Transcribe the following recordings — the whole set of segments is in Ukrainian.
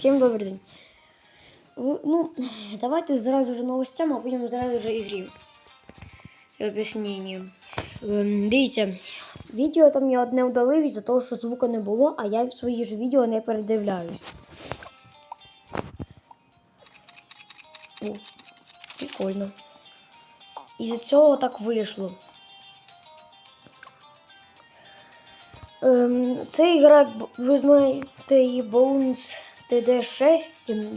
Всім добрий день. Ну, давайте зразу же новостям, а потім зразу же. І об'яснення. Ем, Дивіться, відео там я одне удалив із-за того, що звука не було, а я свої ж відео не передивляюсь. О, прикольно. Із-за цього так вийшло. Ем, це ігра, ви знаєте, її Bones TD6.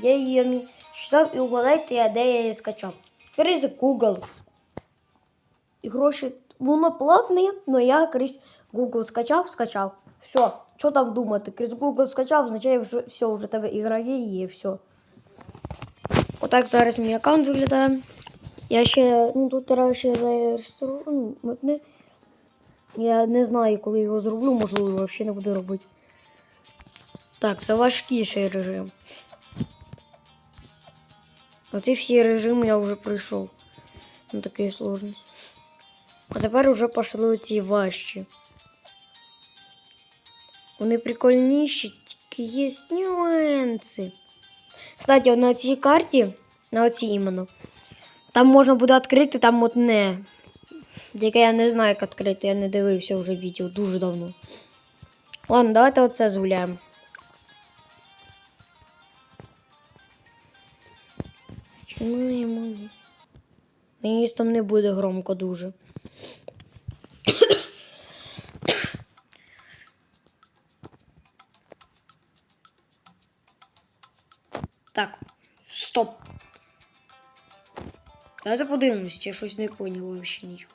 Я її читав і угадайте, я де я скачав. Через Google. І гроші, воно платне, але я крізь Google скачав, скачав. Все, що там думати? Крізь Google скачав, означає, що все, вже тебе ігра є все. Отак зараз мій аккаунт виглядає. Я ще, ну тут треба ще зареєструвати. Ну, я не знаю, коли його зроблю, можливо, взагалі не буду робити. Так, це важкіший режим. Оці всі режими я вже пройшов. Не такий сложний. А тепер вже пішли ці важчі. Вони прикольніші, тільки є нюанси. Кстати, на цій карті, на оцій іменно, там можна буде відкрити там одне. Яке я не знаю, як відкрити, я не дивився вже відео дуже давно. Ладно, давайте оце згуляємо. Починаємо. Мені там не буде громко дуже. Так, стоп. Давайте подивимось, я щось не поняв вообще нічого.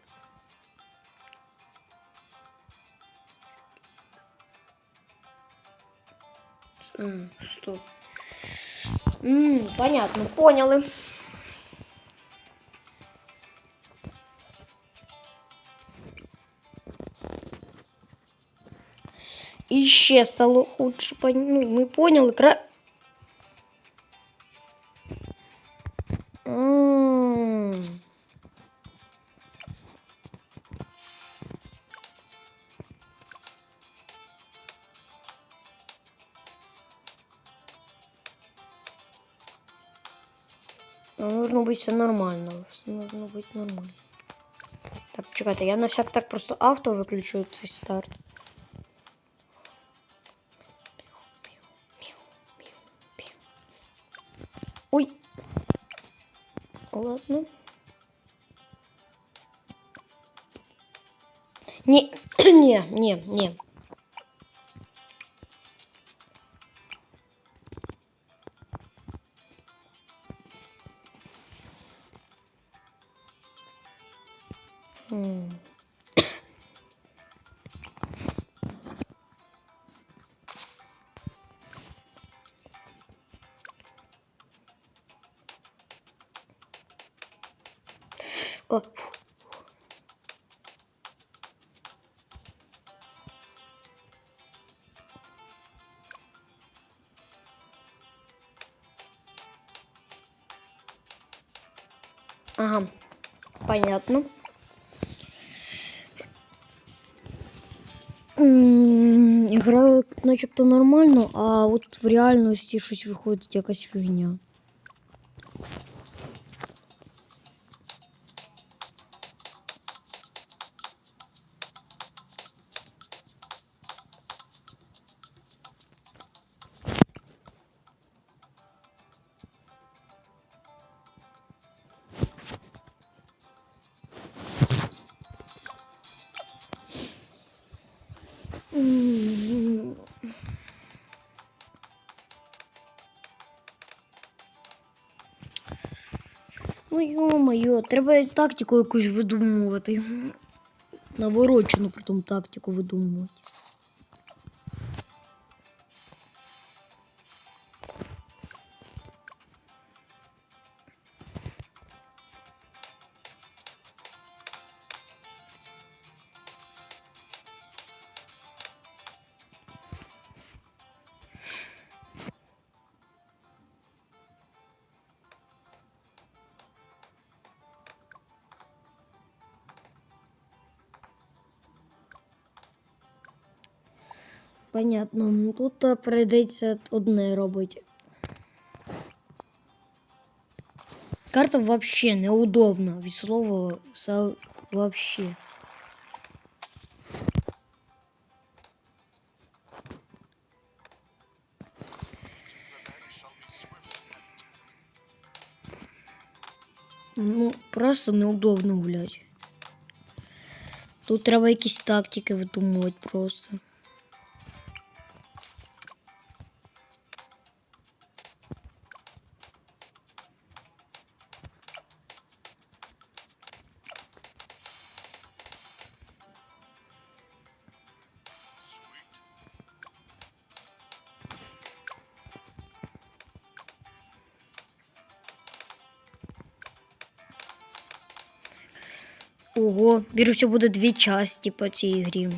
Стоп. М, понятно, поняли. І стало худше. Ну, ми поняли. Кра... М. Ну, Нужно быть все нормально. Все должно быть нормально. Так, чекайте, я на всяк так просто авто виключу цей старт. Ладно. Не, не, не, не. О. Ага, понятно. Гра начебто нормально, а от в реальності щось виходить якась фігня. Ну, йо-моє, треба тактику якусь видумувати. Наворочену притом тактику видумувати. понятно. Ну, тут э, прийдеться одне робити. Карта вообще неудобна. ведь слова вообще. Ну, просто неудобно блядь. Тут треба якісь тактики видумувати просто. Ого, вірюся, буде дві часті по цій грі.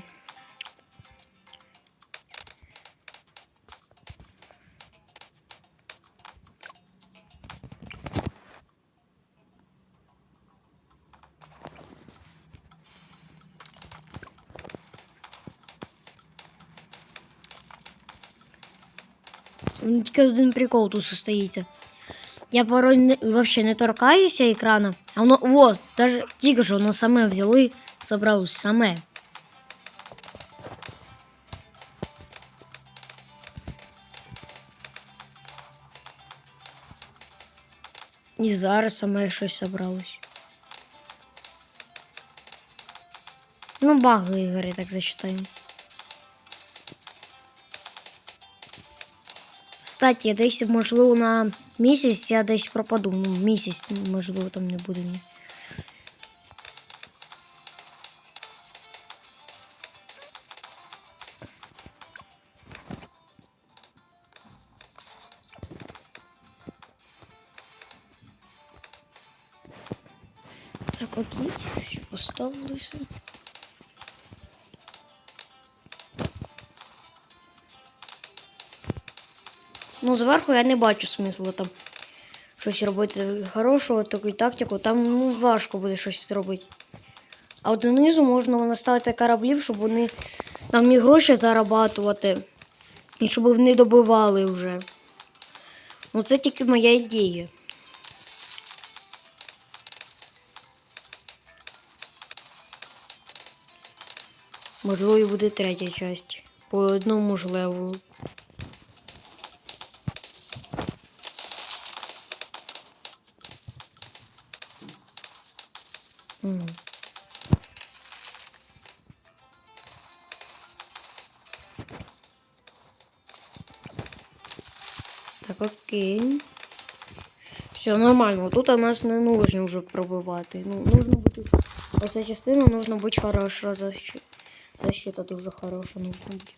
Тільки один прикол тут состоїться. Я порой не, вообще не торкаюся екрана, а воно, вот, даже тільки що воно саме взяло і собралось саме. І зараз саме щось собралось. Ну, баги ігри, так зачитаємо. Кстати, я десь, можливо, на місяць я десь пропаду. Ну, місяць, можливо, там не буде ні. Так, окей, все поставилося. Ну, зверху я не бачу смислу там щось робити хорошого, таку тактику. Там ну, важко буде щось зробити. А от донизу можна наставити кораблів, щоб вони нам і гроші зарабатувати. І щоб вони добивали вже. Ну, це тільки моя ідея. Можливо, і буде третя часть. По одному ж левелу. Так, окей. Все нормально. Тут у нас не нужно вже пробивати. Ну, нужно бути. Оця частина нужно бути хороша защита. Защита дуже хороша нужно бути.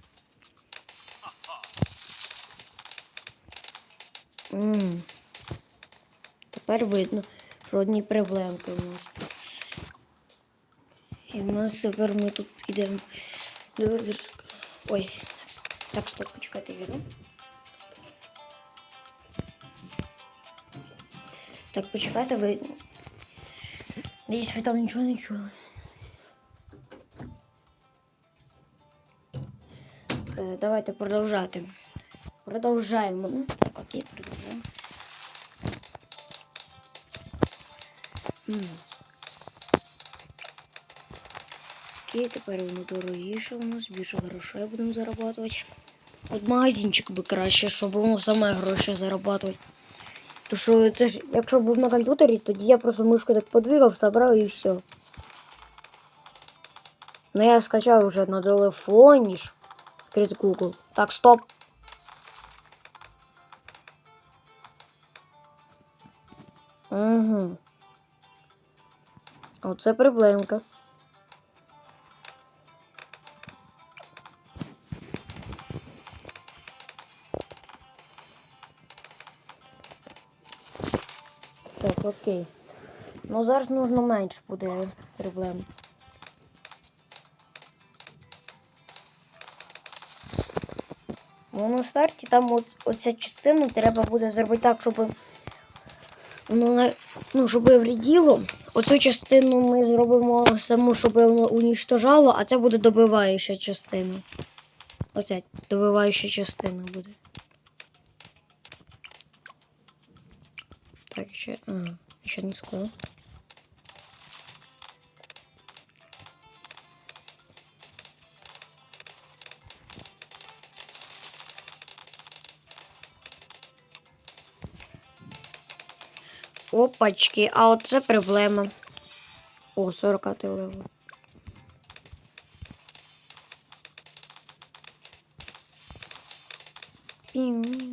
М. Тепер видно, що одні проблемки у нас. І в нас тепер ми тут підемо. до- Ой. Так, стоп, почекайте, віру. Так, почекайте, ви. Надіюсь, ви там нічого не чули. Е, Давайте продовжати. Продовжаємо. Ну, окей, продовжаємо. Окей, тепер воно дорогіше у нас, більше грошей будемо зарабатувати. От магазинчик би краще, щоб воно саме гроші зарабатувати. То що це ж, якщо був на комп'ютері, тоді я просто мишку так подвигав, забрав і все. Ну я скачав вже на телефоні ж. Відкрити Google. Так, стоп. Угу. Оце проблемка. Так, окей. Ну зараз нужно менше буде проблем. Ну, на старті там от, оця частина треба буде зробити так, щоб воно ну, щоб вреділо. Оцю частину ми зробимо саму, щоб воно уніштожало, а це буде добиваюча частина. Оця добиваюча частина буде. Так, ще. Ага. нічого не скажу. Опачки, а оце проблема. О, 40 ти левел. Пім.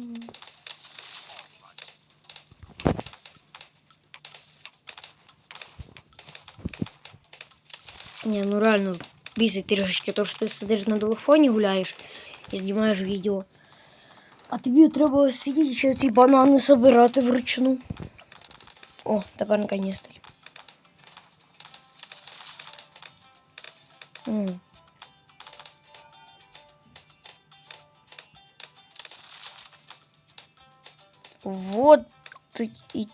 Не, ну реально бісить трішечки, то що ти сидиш на телефоні гуляєш і знімаєш відео. А тобі треба сидіти ще ці банани собирати вручну. О, тепер наконец-то. Вот ты и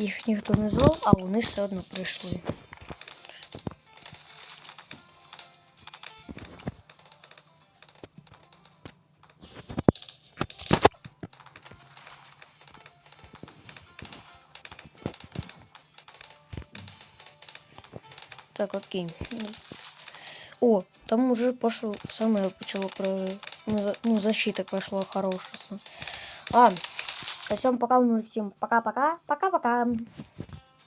Їх ніхто не звав, а вони все одно прийшли. Так, окей. О, там уже пошло, самое почало про... Ну, ну, защита пошла хорошая. А, всем пока, ну, всем пока-пока, пока-пока.